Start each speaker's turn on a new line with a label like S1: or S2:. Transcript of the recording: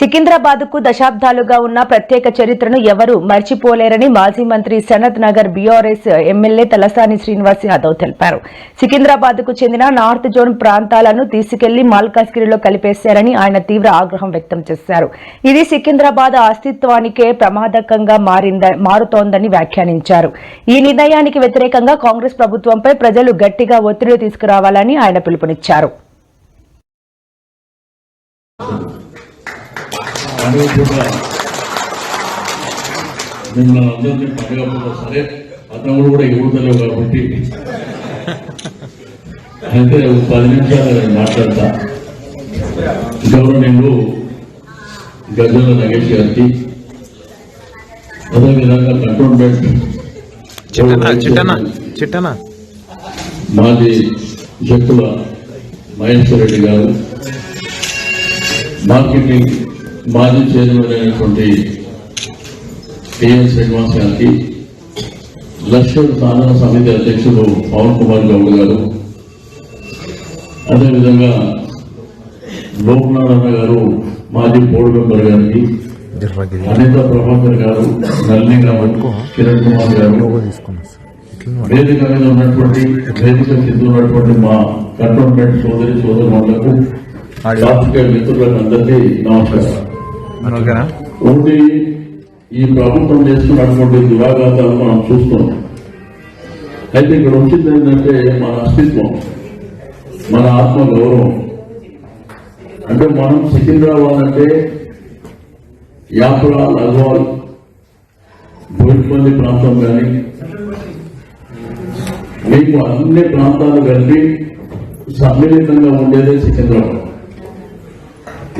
S1: సికింద్రాబాద్కు దశాబ్దాలుగా ఉన్న ప్రత్యేక చరిత్రను ఎవరూ మర్చిపోలేరని మాజీ మంత్రి సనత్ నగర్ బీఆర్ఎస్ ఎమ్మెల్యే తలసాని శ్రీనివాస్ యాదవ్ తెలిపారు. సికింద్రాబాద్కు చెందిన నార్త్ జోన్ ప్రాంతాలను తీసుకెళ్ళి మాల్కాస్గిరిలో కలిపేశారని ఆయన తీవ్ర ఆగ్రహం వ్యక్తం చేశారు. ఇది సికింద్రాబాద్ అస్తిత్వానికే ప్రమాదకంగా మారింద మారుతోందని వ్యాఖ్యానించారు. ఈ నిర్ణయానికి వ్యతిరేకంగా కాంగ్రెస్ ప్రభుత్వంపై ప్రజలు గట్టిగా ఒత్తిడి తీసుకురావాలని ఆయన పిలుపునిచ్చారు.
S2: పండుగ పూట మిమ్మల్ని అందరినీ పండుగ పూట సరే అతను కూడా ఇవ్వడలేవు కాబట్టి. అయితే పది నిమిషాలు నేను మాట్లాడతా. గౌరవనీయులు గజల నగేష్ గారికి అదేవిధంగా కంటోన్మెంట్
S3: చిట్టనా
S2: మాజీ జక్కుల మహేశ్వర రెడ్డి గారు మార్కెటింగ్ మాజీ చైర్మన్ అయినటువంటి టిఎన్ శ్రీనివాస్ గారికి లక్ష్మణ్ సాధన సమితి అధ్యక్షుడు పవన్ కుమార్ గౌడ్ గారు అదేవిధంగా లోక్నారాయణ గారు మాజీ బోర్డు మెంబర్ గారికి అనిత ప్రభాకర్ గారు నల్లి గారు కిరణ్ కుమార్ గారు వేదిక మీద ఉన్నటువంటి వేదిక కింద ఉన్నటువంటి మా కంటోన్మెంట్ సోదరి సోదరులకు పాత్రికేయ మిత్రులకు అందరికీ నమస్కారం.
S3: ఓకేనా
S2: ఈ ప్రభుత్వం చేస్తున్నటువంటి దురాఘాతాలు మనం చూస్తున్నాం. అయితే ఇక్కడ వచ్చింది ఏంటంటే మన అస్తిత్వం మన ఆత్మ గౌరవం అంటే మనం సికింద్రాబాద్ అంటే యాత్ర లగవాల్ బోయిపల్లి ప్రాంతం కానీ మీకు అన్ని ప్రాంతాలు కలిపి సమ్మిళితంగా ఉండేదే సికింద్రాబాద్.